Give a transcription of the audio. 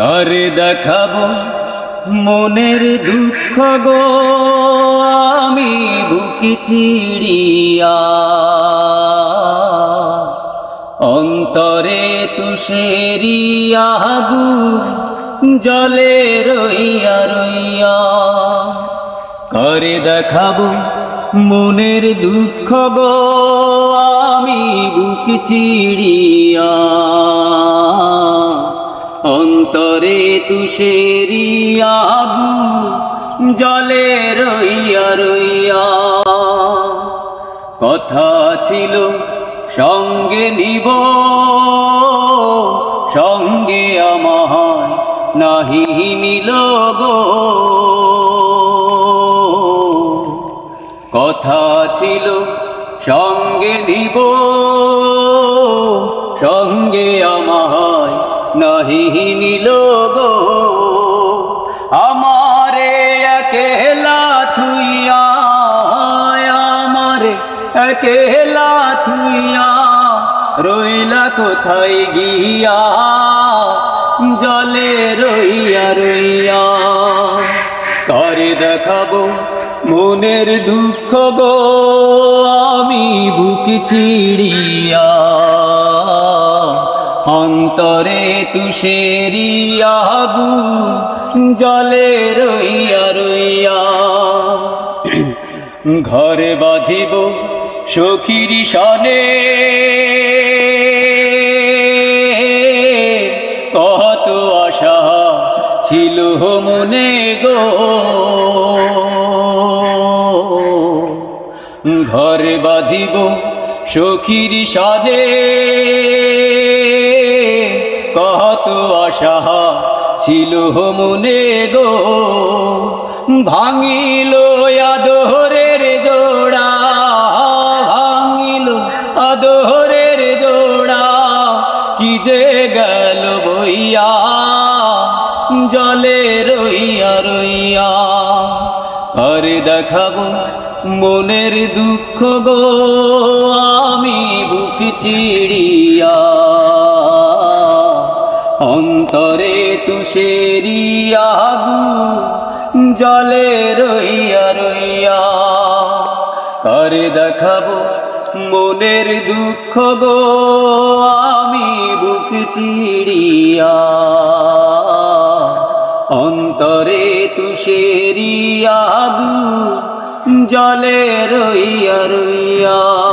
কারে দেখাবো মনের দুঃখ গো? আমি বুকি চিড়িয়া অন্তরে তুষেরিয়া আগু জলে রইয়া রইয়া করে দেখাবো মনের দুঃখ গো? আমি বুক চিড়িয়া তুষেরিয়া আগু জলে রইয়া রইয়া। কথা ছিল, সঙ্গে নিব, সঙ্গে আমার নাহি নিল গো। কথা ছিল, সঙ্গে নিব, সঙ্গে আমায় নাহি নিল একেলা থুইয়া, রইলা কোথায় গিয়া? জলে রইয়া রইয়া। করে দেখাবো মনের দুঃখ গো? আমি বুক চিড়িয়া, অন্তরে তুষেরিয়া গু জলে রইয়া রইয়া। ঘরে বাঁধিব সখীর সনে। কত আশা ছিল মনে গো। ঘরে বাঁধিব সখীর সাজে কত আশা ছিল মনে গো। ভাঙিল আদরের কি যে গেল বইয়া, জলে রইয়া রইয়া। করে দেখাবো মনের দুঃখ গো, আমি বুক চিড়িয়া। অন্তরে তুষেরিয়া গু জলে রইয়া রইয়া। করে দেখাবো মনের দুঃখ গো আমি বুক চিড়িয়া। অন্তরে তুষেরিয়া গু জলে রইয়া রইয়া।